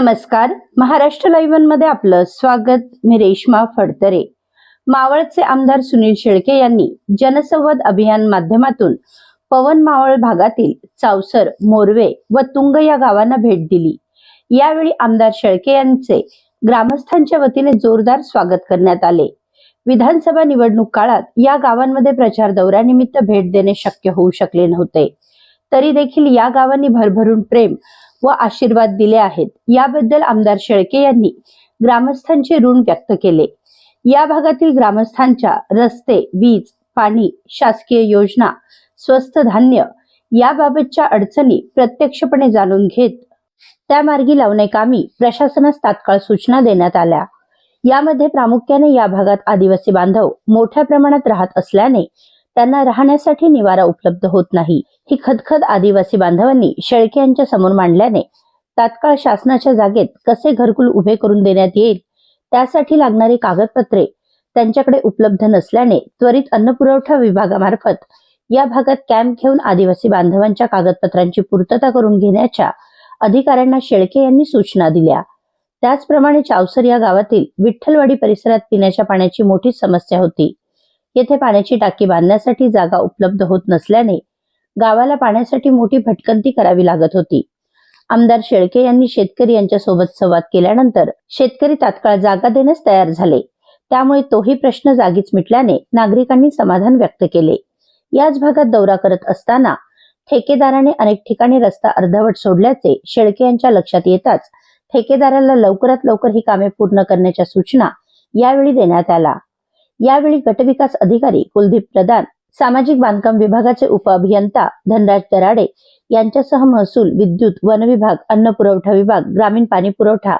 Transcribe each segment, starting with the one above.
नमस्कार. महाराष्ट्र लाईव्हमध्ये आपलं स्वागत. मी रेश्मा फडतरे. मावळचे आमदार सुनील शेळके यांनी जनसंवाद अभियान माध्यमातून पवन मावळ भागातील चावसर मोरवे व तुंग या गावांना भेट दिली. यावेळी आमदार शेळके यांचे ग्रामस्थांच्या वतीने जोरदार स्वागत करण्यात आले. विधानसभा निवडणूक काळात या गावांमध्ये प्रचार दौऱ्यानिमित्त भेट देणे शक्य होऊ शकले नव्हते. तरी देखील या गावांनी भरभरून प्रेम व आशीर्वाद दिले आहेत. याबद्दल आमदार शेळके यांनी ग्रामस्थांचे ऋण व्यक्त केले. या भागातील ग्रामस्थांच्या रस्ते वीज पाणी शासकीय योजना स्वस्त धान्य याबाबतच्या अडचणी प्रत्यक्षपणे जाणून घेत त्या मार्गी लावण्याकामी प्रशासनास तात्काळ सूचना देण्यात आल्या. यामध्ये प्रामुख्याने या भागात आदिवासी बांधव मोठ्या प्रमाणात राहत असल्याने त्यांना राहण्यासाठी निवारा उपलब्ध होत नाही. ही खदखद आदिवासी बांधवांनी शेळके यांच्या समोर मांडल्याने तात्काळ शासनाच्या जागेत कसे घरकुल उभे करून देण्यात येईल त्यासाठी लागणारी कागदपत्रे त्यांच्याकडे उपलब्ध नसल्याने त्वरित अन्न पुरवठा विभागामार्फत या भागात कॅम्प घेऊन आदिवासी बांधवांच्या कागदपत्रांची पूर्तता करून घेण्याच्या अधिकाऱ्यांना शेळके यांनी सूचना दिल्या. त्याचप्रमाणे चावसर या गावातील विठ्ठलवाडी परिसरात पिण्याच्या पाण्याची मोठी समस्या होती. येथे पाण्याची टाकी बांधण्यासाठी जागा उपलब्ध होत नसल्याने गावाला पाण्यासाठी मोठी भटकंती करावी लागत होती. आमदार शेळके यांनी शेतकरी यांच्या सोबत संवाद केल्यानंतर शेतकरी तात्काळ जागा देण्यास तयार झाले. त्यामुळे तोही प्रश्न जागीच मिटल्याने नागरिकांनी समाधान व्यक्त केले. याच भागात दौरा करत असताना ठेकेदाराने अनेक ठिकाणी रस्ता अर्धवट सोडल्याचे शेळके यांच्या लक्षात येताच ठेकेदाराला लवकरात लवकर ही कामे पूर्ण करण्याच्या सूचना यावेळी देण्यात आल्या. यावेळी गटविकास अधिकारी कुलदीप प्रधान सामाजिक बांधकाम विभागाचे उपअभियंता धनराज दराडे यांच्यासह महसूल विद्युत वन विभाग अन्न पुरवठा विभाग ग्रामीण पाणी पुरवठा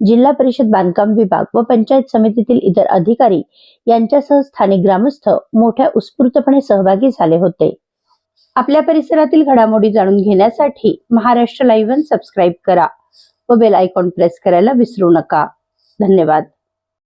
जिल्हा परिषद बांधकाम विभाग व पंचायत समितीतील इतर अधिकारी यांच्यासह स्थानिक ग्रामस्थ मोठ्या उत्स्फूर्तपणे सहभागी झाले होते. आपल्या परिसरातील घडामोडी जाणून घेण्यासाठी महाराष्ट्र लाईव्ह सबस्क्राईब करा व बेल आयकॉन प्रेस करायला विसरू नका. धन्यवाद.